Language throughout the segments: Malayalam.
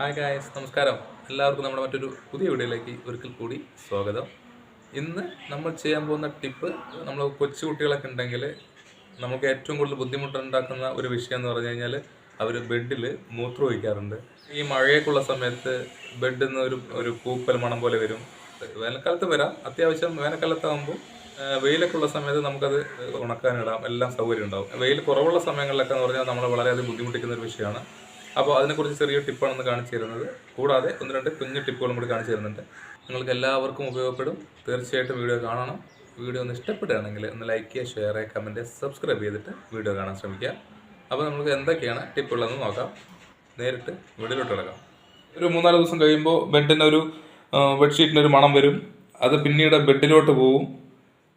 ഹായ് ഗായസ് നമസ്കാരം. എല്ലാവർക്കും നമ്മുടെ മറ്റൊരു പുതിയ വീഡിയോയിലേക്ക് ഒരിക്കൽ കൂടി സ്വാഗതം. ഇന്ന് നമ്മൾ ചെയ്യാൻ പോകുന്ന ടിപ്പ് നമ്മൾ കൊച്ചു കുട്ടികളൊക്കെ ഉണ്ടെങ്കിൽ നമുക്ക് ഏറ്റവും കൂടുതൽ ബുദ്ധിമുട്ടുണ്ടാക്കുന്ന ഒരു വിഷയം എന്ന് പറഞ്ഞു കഴിഞ്ഞാൽ അവർ ബെഡിൽ മൂത്രം ഒഴിക്കാറുണ്ട്. ഈ മഴയൊക്കെയുള്ള സമയത്ത് ബെഡിൽ നിന്ന് ഒരു ഒരു പൂപ്പൽ മണം പോലെ വരും. വേനൽക്കാലത്ത് വരാം. അത്യാവശ്യം വേനൽക്കാലത്താകുമ്പോൾ വെയിലൊക്കെ ഉള്ള സമയത്ത് നമുക്കത് ഉണക്കാനിടാം. എല്ലാം സൗകര്യം ഉണ്ടാവും. വെയിൽ കുറവുള്ള സമയങ്ങളിലൊക്കെ എന്ന് പറഞ്ഞാൽ നമ്മൾ വളരെയധികം ബുദ്ധിമുട്ടിക്കുന്ന ഒരു വിഷയമാണ്. അപ്പോൾ അതിനെക്കുറിച്ച് ചെറിയ ടിപ്പാണെന്ന് കാണിച്ചു തരുന്നത്. കൂടാതെ ഒന്ന് രണ്ട് കുഞ്ഞു ടിപ്പുകളും കൂടി കാണിച്ചു തരുന്നുണ്ട്. നിങ്ങൾക്ക് എല്ലാവർക്കും ഉപയോഗപ്പെടും. തീർച്ചയായിട്ടും വീഡിയോ കാണണം. വീഡിയോ ഒന്ന് ഇഷ്ടപ്പെടുകയാണെങ്കിൽ ഒന്ന് ലൈക്ക് ചെയ്യുക ഷെയർ ചെയ്യുക കമന്റ് സബ്സ്ക്രൈബ് ചെയ്തിട്ട് വീഡിയോ കാണാൻ ശ്രമിക്കുക. അപ്പോൾ നമുക്ക് എന്തൊക്കെയാണ് ടിപ്പുള്ളതെന്ന് നോക്കാം. നേരിട്ട് വീഡിയോയിലോട്ട് കിടക്കാം. ഒരു മൂന്നാൽ ദിവസം കഴിയുമ്പോൾ ബെഡിന്റെ ഒരു ബെഡ്ഷീറ്റിന് ഒരു മണം വരും. അത് പിന്നീട് ബെഡിലോട്ട് പോവും.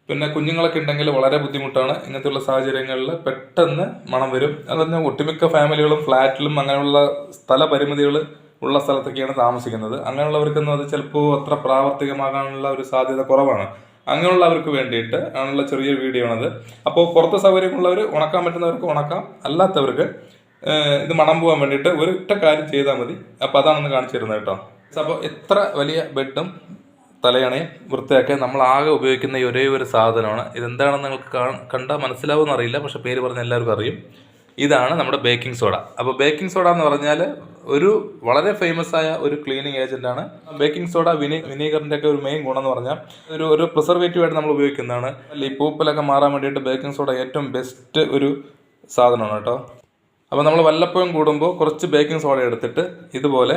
പിന്നെ കുഞ്ഞുങ്ങളൊക്കെ ഉണ്ടെങ്കിൽ വളരെ ബുദ്ധിമുട്ടാണ്. ഇങ്ങനത്തെയുള്ള സാഹചര്യങ്ങളിൽ പെട്ടെന്ന് മണം വരും. അത് പറഞ്ഞാൽ ഒട്ടുമിക്ക ഫാമിലികളും ഫ്ലാറ്റിലും അങ്ങനെയുള്ള സ്ഥല പരിമിതികൾ ഉള്ള സ്ഥലത്തൊക്കെയാണ് താമസിക്കുന്നത്. അങ്ങനെയുള്ളവർക്കൊന്നും അത് ചിലപ്പോൾ അത്ര പ്രാവർത്തികമാകാനുള്ള ഒരു സാധ്യത കുറവാണ്. അങ്ങനെയുള്ളവർക്ക് വേണ്ടിയിട്ട് ആണുള്ള ചെറിയ വീഡിയോ ആണത്. അപ്പോൾ പുറത്ത് സൗകര്യമുള്ളവർ ഉണക്കാൻ പറ്റുന്നവർക്ക് ഉണക്കാം. അല്ലാത്തവർക്ക് ഇത് മണം പോകാൻ വേണ്ടിയിട്ട് ഒരൊറ്റ കാര്യം ചെയ്താൽ മതി. അപ്പോൾ അതാണെന്ന് കാണിച്ചു തരുന്നത് കേട്ടോ. അപ്പോൾ എത്ര വലിയ ബെഡും തലയണയും വൃത്തിയാക്കാൻ നമ്മൾ ആകെ ഉപയോഗിക്കുന്ന ഈ ഒരേ ഒരു സാധനമാണ്. ഇതെന്താണെന്ന് നിങ്ങൾക്ക് കണ്ടാൽ മനസ്സിലാവുമെന്ന് അറിയില്ല. പക്ഷെ പേര് പറഞ്ഞ എല്ലാവർക്കും അറിയും. ഇതാണ് നമ്മുടെ ബേക്കിംഗ് സോഡ. അപ്പോൾ ബേക്കിംഗ് സോഡ എന്ന് പറഞ്ഞാൽ ഒരു വളരെ ഫേമസ് ആയ ഒരു ക്ലീനിങ് ഏജന്റ് ആണ് ബേക്കിംഗ് സോഡ വിനി വിനീഗറിന്റെ ഒക്കെ ഒരു മെയിൻ ഗുണം എന്ന് പറഞ്ഞാൽ ഒരു ഒരു പ്രിസർവേറ്റീവായിട്ട് നമ്മൾ ഉപയോഗിക്കുന്നതാണ്. ഈ പൂപ്പലൊക്കെ മാറാൻ വേണ്ടിയിട്ട് ബേക്കിംഗ് സോഡ ഏറ്റവും ബെസ്റ്റ് ഒരു സാധനമാണ് കേട്ടോ. അപ്പോൾ നമ്മൾ വല്ലപ്പോഴും കൂടുമ്പോൾ കുറച്ച് ബേക്കിംഗ് സോഡ എടുത്തിട്ട് ഇതുപോലെ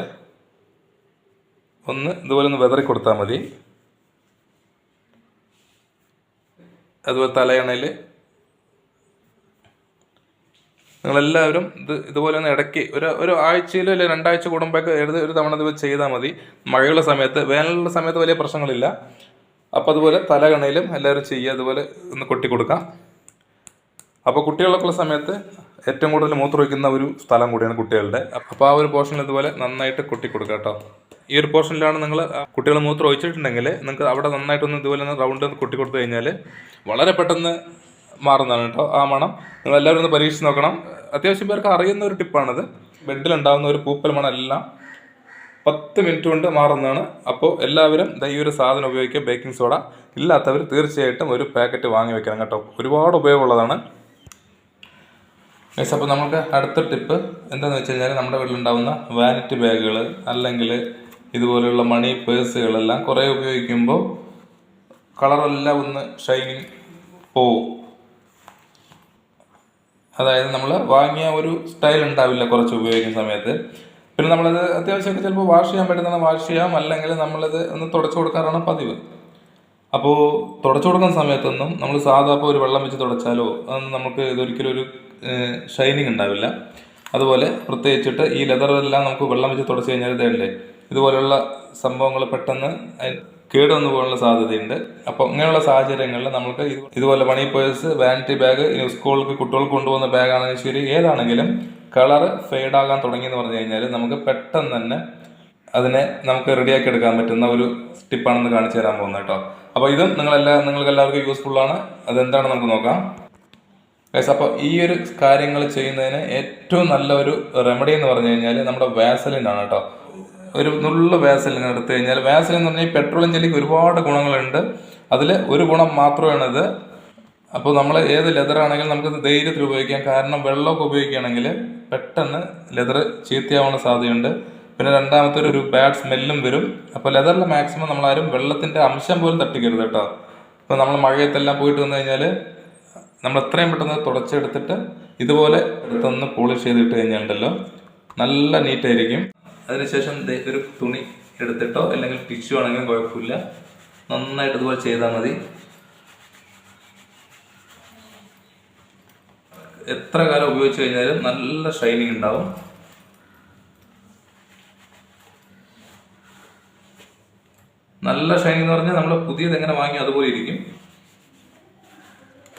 ഒന്ന് ഇതുപോലെ ഒന്ന് വെതറി കൊടുത്താൽ മതി. അതുപോലെ തലയണയിൽ നിങ്ങളെല്ലാവരും ഇത് ഇതുപോലെ ഒന്ന് ഇടയ്ക്ക് ഒരു ഒരു ആഴ്ചയിലോ അല്ലെങ്കിൽ രണ്ടാഴ്ച കൂടുമ്പോഴൊക്കെ എഴുതി ഒരു തവണ ഇത് ചെയ്താൽ മതി. മഴയുള്ള സമയത്ത് വേനലുള്ള സമയത്ത് വലിയ പ്രശ്നങ്ങളില്ല. അപ്പോൾ അതുപോലെ തലകണയിലും എല്ലാവരും ചെയ്യുക. അതുപോലെ ഒന്ന് കൊട്ടി കൊടുക്കാം. അപ്പോൾ കുട്ടികളൊക്കെ ഉള്ള സമയത്ത് ഏറ്റവും കൂടുതൽ മൂത്രമൊഴിക്കുന്ന ഒരു സ്ഥലം കൂടിയാണ് കുട്ടികളുടെ. അപ്പോൾ ആ ഒരു പോർഷനിൽ ഇതുപോലെ നന്നായിട്ട് കൊട്ടി കൊടുക്കാം കേട്ടോ. ഈ ഒരു പോർഷനിലാണ് നിങ്ങൾ കുട്ടികൾ മൂത്രം ഒഴിച്ചിട്ടുണ്ടെങ്കിൽ നിങ്ങൾക്ക് അവിടെ നന്നായിട്ടൊന്ന് ഇതുപോലെ ഒന്ന് റൗണ്ട് കൊട്ടി കൊടുത്തു കഴിഞ്ഞാൽ വളരെ പെട്ടെന്ന് മാറുന്നതാണ് കേട്ടോ ആ മണം. നിങ്ങൾ എല്ലാവരും ഒന്ന് പരീക്ഷിച്ച് നോക്കണം. അത്യാവശ്യം പേർക്ക് അറിയുന്ന ഒരു ടിപ്പാണിത്. ബെഡിലുണ്ടാകുന്ന ഒരു പൂപ്പൽ മണം എല്ലാം പത്ത് മിനിറ്റ് കൊണ്ട് മാറുന്നതാണ്. അപ്പോൾ എല്ലാവരും ദൈവ ഒരു സാധനം ഉപയോഗിക്കുക ബേക്കിംഗ് സോഡ. ഇല്ലാത്തവർ തീർച്ചയായിട്ടും ഒരു പാക്കറ്റ് വാങ്ങി വെക്കണം കേട്ടോ. ഒരുപാട് ഉപയോഗമുള്ളതാണ്. അപ്പോൾ നമുക്ക് അടുത്ത ടിപ്പ് എന്താണെന്ന് വെച്ച് കഴിഞ്ഞാൽ നമ്മുടെ വീട്ടിലുണ്ടാകുന്ന വാനിറ്റി ബാഗുകൾ അല്ലെങ്കിൽ ഇതുപോലെയുള്ള മണി പേഴ്സുകളെല്ലാം കുറേ ഉപയോഗിക്കുമ്പോൾ കളറെല്ലാം ഒന്ന് ഷൈനിങ് പോവും. അതായത് നമ്മൾ വാങ്ങിയ ഒരു സ്റ്റൈൽ ഉണ്ടാവില്ല കുറച്ച് ഉപയോഗിക്കുന്ന സമയത്ത്. പിന്നെ നമ്മളത് അത്യാവശ്യമൊക്കെ ചിലപ്പോൾ വാഷ് ചെയ്യാൻ പറ്റുന്ന വാഷ് ചെയ്യാം. അല്ലെങ്കിൽ നമ്മളത് ഒന്ന് തുടച്ചു കൊടുക്കാറാണ് പതിവ്. അപ്പോൾ തുടച്ചു കൊടുക്കുന്ന സമയത്തൊന്നും നമ്മൾ സാധാ ഒരു വെള്ളം വെച്ച് തുടച്ചാലോ അതൊന്നും നമുക്ക് ഇതൊരിക്കലും ഒരു ഷൈനിങ് ഉണ്ടാവില്ല. അതുപോലെ പ്രത്യേകിച്ചിട്ട് ഈ ലെതറെല്ലാം നമുക്ക് വെള്ളം വെച്ച് തുടച്ച് കഴിഞ്ഞാൽ ഇതല്ലേ ഇതുപോലെയുള്ള സംഭവങ്ങൾ പെട്ടെന്ന് കേടുവന്നു പോകാനുള്ള സാധ്യതയുണ്ട്. അപ്പോൾ അങ്ങനെയുള്ള സാഹചര്യങ്ങളിൽ നമുക്ക് ഇതുപോലെ മണി പേഴ്സ് വാനിറ്റി ബാഗ് സ്കൂളിലേക്ക് കുട്ടികൾക്ക് കൊണ്ടുപോകുന്ന ബാഗ് ആണെങ്കിലും ശരി ഏതാണെങ്കിലും കളർ ഫെയ്ഡ് ആകാൻ തുടങ്ങി എന്ന് പറഞ്ഞു കഴിഞ്ഞാൽ നമുക്ക് പെട്ടെന്ന് തന്നെ അതിനെ നമുക്ക് റെഡിയാക്കി എടുക്കാൻ പറ്റുന്ന ഒരു ടിപ്പാണെന്ന് കാണിച്ചു തരാൻ പോകുന്നത് കേട്ടോ. അപ്പോൾ ഇതും നിങ്ങളെല്ലാ നിങ്ങൾക്ക് എല്ലാവർക്കും യൂസ്ഫുൾ ആണ്. അതെന്താണ് നമുക്ക് നോക്കാം. ഗൈസ് അപ്പോൾ ഈ ഒരു കാര്യങ്ങൾ ചെയ്യുന്നതിന് ഏറ്റവും നല്ല ഒരു റെമഡി എന്ന് പറഞ്ഞു കഴിഞ്ഞാൽ നമ്മുടെ വാസലിൻ ആണ് കേട്ടോ. ഒരു നുള്ള വാസലിൻ എടുത്തു കഴിഞ്ഞാൽ വാസലിൻ എന്ന് പറഞ്ഞാൽ പെട്രോളിയം ജെല്ലിക്ക് ഒരുപാട് ഗുണങ്ങളുണ്ട്. അതിൽ ഒരു ഗുണം മാത്രമാണ് മാത്രമാണിത്. അപ്പോൾ നമ്മൾ ഏത് ലെതർ ആണെങ്കിലും നമുക്ക് ധൈര്യത്തിൽ ഉപയോഗിക്കാം. കാരണം വെള്ളമൊക്കെ ഉപയോഗിക്കുകയാണെങ്കിൽ പെട്ടെന്ന് ലെതർ ചീത്തയാവാനുള്ള സാധ്യതയുണ്ട്. പിന്നെ രണ്ടാമത്തെ ഒരു ബാഡ് സ്മെല്ലും വരും. അപ്പോൾ ലെതറിൽ മാക്സിമം നമ്മളാരും വെള്ളത്തിന്റെ അംശം പോലും തട്ടിക്കരുത് കേട്ടോ. ഇപ്പോൾ നമ്മൾ മഴയത്തെല്ലാം പോയിട്ട് വന്നു കഴിഞ്ഞാൽ നമ്മൾ എത്രയും പെട്ടെന്ന് തുടച്ചെടുത്തിട്ട് ഇതുപോലെ എടുത്തൊന്ന് പോളിഷ് ചെയ്തിട്ട് കഴിഞ്ഞാലുണ്ടല്ലോ നല്ല നീറ്റായിരിക്കും അതിനുശേഷം ഒരു തുണി എടുത്തിട്ടോ അല്ലെങ്കിൽ ടിഷ്യൂ ആണെങ്കിലും കുഴപ്പമില്ല. നന്നായിട്ട് ഇതുപോലെ ചെയ്താൽ മതി. എത്ര കാലം ഉപയോഗിച്ച് കഴിഞ്ഞാലും നല്ല ഷൈനിങ് ഉണ്ടാവും. നല്ല ഷൈനിങ് എന്ന് പറഞ്ഞാൽ നമ്മൾ പുതിയത് എങ്ങനെ വാങ്ങി അതുപോലെ ഇരിക്കും.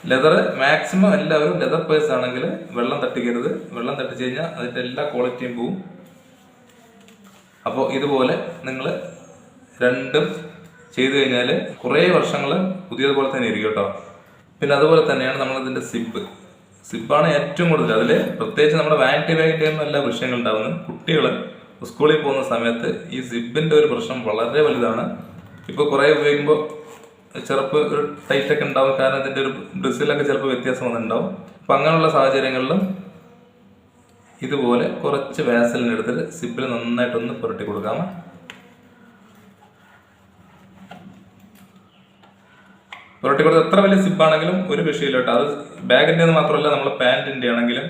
ലെതർ മാക്സിമം എല്ലാവരും ലെതർ പേഴ്സ് ആണെങ്കിൽ വെള്ളം തട്ടിക്കരുത്. വെള്ളം തട്ടിച്ച് കഴിഞ്ഞാൽ അതിന്റെ എല്ലാ ക്വാളിറ്റിയും പോവും. അപ്പോൾ ഇതുപോലെ നിങ്ങൾ രണ്ടും ചെയ്തു കഴിഞ്ഞാൽ കുറേ വർഷങ്ങൾ പുതിയതുപോലെ തന്നെ ഇരിക്കും കേട്ടോ. പിന്നെ അതുപോലെ തന്നെയാണ് നമ്മളിതിന്റെ സിബ് സിബാണ് ഏറ്റവും കൂടുതൽ അതിൽ പ്രത്യേകിച്ച് നമ്മുടെ വാനിറ്റി ബാഗിന്റെ എന്നല്ല പ്രശ്നങ്ങൾ ഉണ്ടാകുന്നത് കുട്ടികൾ സ്കൂളിൽ പോകുന്ന സമയത്ത് ഈ സിബിന്റെ ഒരു പ്രശ്നം വളരെ വലുതാണ്. ഇപ്പോൾ കുറേ ഉപയോഗിക്കുമ്പോൾ ചെറുപ്പ് ഒരു ടൈറ്റൊക്കെ ഉണ്ടാവും. കാരണം ഇതിന്റെ ഒരു ബ്രിസിലൊക്കെ ചിലപ്പോൾ വ്യത്യാസം വന്നിട്ടുണ്ടാവും. അപ്പം അങ്ങനെയുള്ള സാഹചര്യങ്ങളിലും ഇതുപോലെ കുറച്ച് വാസലിൻ എടുത്തിട്ട് സിപ്പിൽ നന്നായിട്ടൊന്ന് പുരട്ടി കൊടുക്കാം പുരട്ടി കൊടുത്ത് എത്ര വലിയ സിപ്പാണെങ്കിലും ഒരു വിഷയമില്ല കേട്ടോ. അത് ബാഗിന്റെ മാത്രമല്ല നമ്മൾ പാന്റിന്റെ ആണെങ്കിലും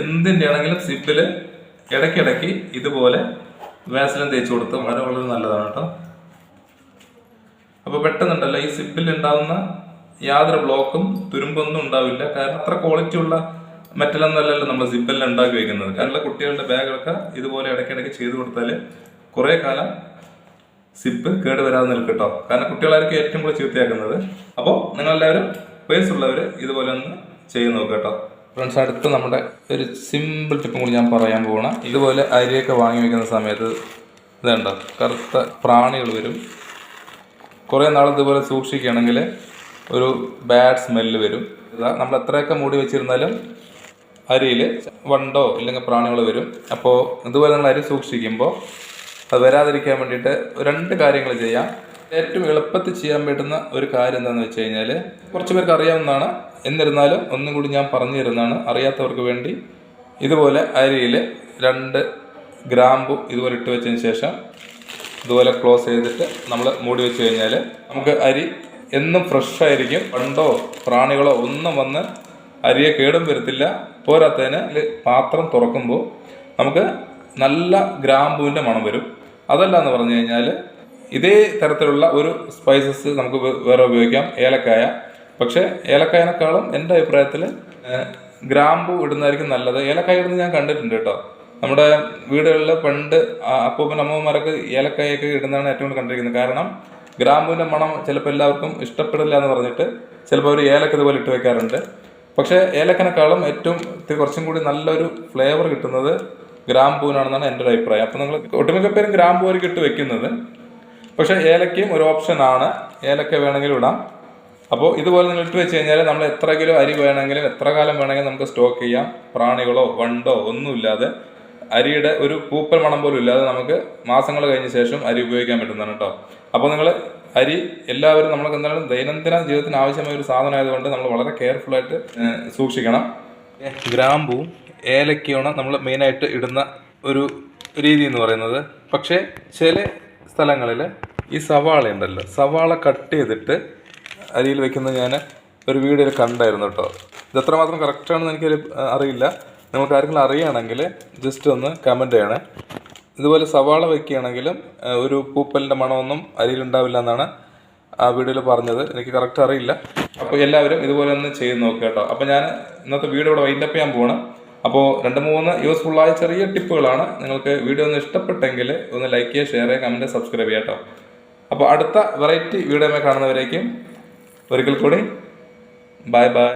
എന്തിന്റെ ആണെങ്കിലും സിപ്പിൽ ഇടയ്ക്കിടയ്ക്ക് ഇതുപോലെ വാസലിൻ തേച്ച് കൊടുത്ത് വളരെ വളരെ നല്ലതാണ് കേട്ടോ. അപ്പോൾ പെട്ടെന്നുണ്ടല്ലോ ഈ സിപ്പിൽ ഉണ്ടാവുന്ന യാതൊരു ബ്ലോക്കും തുരുമ്പൊന്നും ഉണ്ടാവില്ല. കാരണം അത്ര ക്വാളിറ്റി ഉള്ള മെറ്റലൊന്നല്ലല്ലോ നമ്മൾ സിമ്പലിൽ ഉണ്ടാക്കി വെക്കുന്നത്. കാരണം കുട്ടികളുടെ ബാഗൊക്കെ ഇതുപോലെ ഇടയ്ക്കിടയ്ക്ക് ചെയ്തു കൊടുത്താൽ കുറെ കാലം സിബ് കേട് വരാതെ നിൽക്കും കേട്ടോ കാരണം കുട്ടികളായിരിക്കും ഏറ്റവും കൂടുതൽ ചീത്തയാക്കുന്നത്. അപ്പോൾ നിങ്ങളെല്ലാവരും വയസ്സുള്ളവർ ഇതുപോലെ ഒന്ന് ചെയ്ത് നോക്കുക കേട്ടോ ഫ്രണ്ട്സ് അടുത്ത് നമ്മുടെ ഒരു സിമ്പിൾ ടിപ്പും കൂടി ഞാൻ പറയാൻ പോകണം ഇതുപോലെ അരിയൊക്കെ വാങ്ങി വെക്കുന്ന സമയത്ത് ഇതുണ്ടോ? കറുത്ത പ്രാണികൾ വരും. കുറേ നാൾ ഇതുപോലെ സൂക്ഷിക്കുകയാണെങ്കിൽ ഒരു ബാഡ് സ്മെല്ല് വരും. നമ്മൾ എത്രയൊക്കെ മൂടി വെച്ചിരുന്നാലും അരിയിൽ വണ്ടോ ഇല്ലെങ്കിൽ പ്രാണികൾ വരും. അപ്പോൾ ഇതുപോലെ നിങ്ങൾ അരി സൂക്ഷിക്കുമ്പോൾ അത് വരാതിരിക്കാൻ വേണ്ടിയിട്ട് രണ്ട് കാര്യങ്ങൾ ചെയ്യാം. ഏറ്റവും എളുപ്പത്തിൽ ചെയ്യാൻ പറ്റുന്ന ഒരു കാര്യം എന്താണെന്ന് വെച്ച് കഴിഞ്ഞാൽ കുറച്ച് പേർക്ക് അറിയാവുന്നതാണ്. എന്നിരുന്നാലും ഒന്നും കൂടി ഞാൻ പറഞ്ഞു തരുന്നതാണ്. അറിയാത്തവർക്ക് വേണ്ടി ഇതുപോലെ അരിയിൽ രണ്ട് ഗ്രാമ്പു ഇതുപോലെ ഇട്ട് വെച്ചതിന് ശേഷം ഇതുപോലെ ക്ലോസ് ചെയ്തിട്ട് നമ്മൾ മൂടി വെച്ച് കഴിഞ്ഞാൽ നമുക്ക് അരി എന്നും ഫ്രഷ് ആയിരിക്കും. പണ്ടോ പ്രാണികളോ ഒന്നും വന്ന് അരിയെ കേടും വരുത്തില്ല. പോരാത്തതിന് പാത്രം തുറക്കുമ്പോൾ നമുക്ക് നല്ല ഗ്രാമ്പൂവിന്റെ മണം വരും. അതല്ല എന്ന് പറഞ്ഞു കഴിഞ്ഞാൽ ഇതേ തരത്തിലുള്ള ഒരു സ്പൈസസ് നമുക്ക് വേറെ ഉപയോഗിക്കാം. ഏലക്കായ. പക്ഷേ ഏലക്കായനേക്കാളും എന്റെ അഭിപ്രായത്തിൽ ഗ്രാമ്പു ഇടുന്നതായിരിക്കും നല്ലത്. ഏലക്കായ ഇടുന്നത് ഞാൻ കണ്ടിട്ടുണ്ട് കേട്ടോ. നമ്മുടെ വീടുകളിൽ പണ്ട് അപ്പൂപ്പൻ അമ്മമാരൊക്കെ ഏലക്കായൊക്കെ ഇടുന്നതാണ് ഏറ്റവും കൂടുതൽ കണ്ടിരിക്കുന്നത്. കാരണം ഗ്രാമ്പുവിന്റെ മണം ചിലപ്പോൾ എല്ലാവർക്കും ഇഷ്ടപ്പെടില്ല എന്ന് പറഞ്ഞിട്ട് ചിലപ്പോൾ അവർ ഏലക്ക ഇതുപോലെ ഇട്ട് വെക്കാറുണ്ട്. പക്ഷേ ഏലക്കനേക്കാളും ഏറ്റവും കുറച്ചും കൂടി നല്ലൊരു ഫ്ലേവർ കിട്ടുന്നത് ഗ്രാമ്പൂവിനാണെന്നാണ് എന്റെ ഒരു അഭിപ്രായം. അപ്പം നിങ്ങൾ ഒട്ടുമിക്ക പേരും ഗ്രാമ്പൂവായിരിക്കും ഇട്ട് വെക്കുന്നത്. പക്ഷേ ഏലക്കയും ഒരു ഓപ്ഷനാണ് ഏലക്ക വേണമെങ്കിൽ ഇടാം. അപ്പോൾ ഇതുപോലെ നിങ്ങൾ ഇട്ട് വെച്ച് കഴിഞ്ഞാൽ നമ്മൾ എത്ര കിലോ അരി വേണമെങ്കിലും എത്ര കാലം വേണമെങ്കിലും നമുക്ക് സ്റ്റോക്ക് ചെയ്യാം. പ്രാണികളോ വണ്ടോ ഒന്നുമില്ലാതെ അരിയുടെ ഒരു പൂപ്പൽ മണം പോലും ഇല്ലാതെ നമുക്ക് മാസങ്ങൾ കഴിഞ്ഞ ശേഷം അരി ഉപയോഗിക്കാൻ പറ്റുന്നതാണ് കേട്ടോ. അപ്പോൾ നിങ്ങൾ അരി എല്ലാവരും നമ്മൾക്ക് എന്തായാലും ദൈനംദിന ജീവിതത്തിന് ആവശ്യമായ ഒരു സാധനമായതുകൊണ്ട് നമ്മൾ വളരെ കെയർഫുൾ ആയിട്ട് സൂക്ഷിക്കണം. ഗ്രാമ്പൂവും ഏലക്കയാണ് നമ്മൾ മെയിനായിട്ട് ഇടുന്ന ഒരു രീതി എന്ന് പറയുന്നത്. പക്ഷേ ചില സ്ഥലങ്ങളിൽ ഈ സവാള ഉണ്ടല്ലോ സവാള കട്ട് ചെയ്തിട്ട് അരിയിൽ വെക്കുന്നത് ഞാൻ ഒരു വീഡിയോയിൽ കണ്ടായിരുന്നു കേട്ടോ. ഇത് എത്രമാത്രം കറക്റ്റാണെന്ന് എനിക്കൊരു അറിയില്ല. നിങ്ങൾക്ക് ആരെങ്കിലും അറിയുകയാണെങ്കിൽ ജസ്റ്റ് ഒന്ന് കമന്റ് ചെയ്യണേ. ഇതുപോലെ സവാള വെക്കുകയാണെങ്കിലും ഒരു പൂപ്പലിന്റെ മണമൊന്നും അരിയിലുണ്ടാവില്ല എന്നാണ് ആ വീഡിയോയിൽ പറഞ്ഞത്. എനിക്ക് കറക്റ്റ് അറിയില്ല. അപ്പോൾ എല്ലാവരും ഇതുപോലെ ഒന്ന് ചെയ്ത് നോക്കുക കേട്ടോ. അപ്പോൾ ഞാൻ ഇന്നത്തെ വീഡിയോ ഇവിടെ വൈൻഡപ്പ് ചെയ്യാൻ പോവാണ്. അപ്പോൾ രണ്ട് മൂന്ന് യൂസ്ഫുള്ളായ ചെറിയ ടിപ്പുകളാണ്. നിങ്ങൾക്ക് വീഡിയോ ഒന്ന് ഇഷ്ടപ്പെട്ടെങ്കിൽ ഒന്ന് ലൈക്ക് ചെയ്യുക ഷെയർ ചെയ്യുക കമന്റ് സബ്സ്ക്രൈബ് ചെയ്യുക കേട്ടോ. അപ്പോൾ അടുത്ത വെറൈറ്റി വീഡിയോ കാണുന്നവരേക്കും ഒരിക്കൽ കൂടി. Bye bye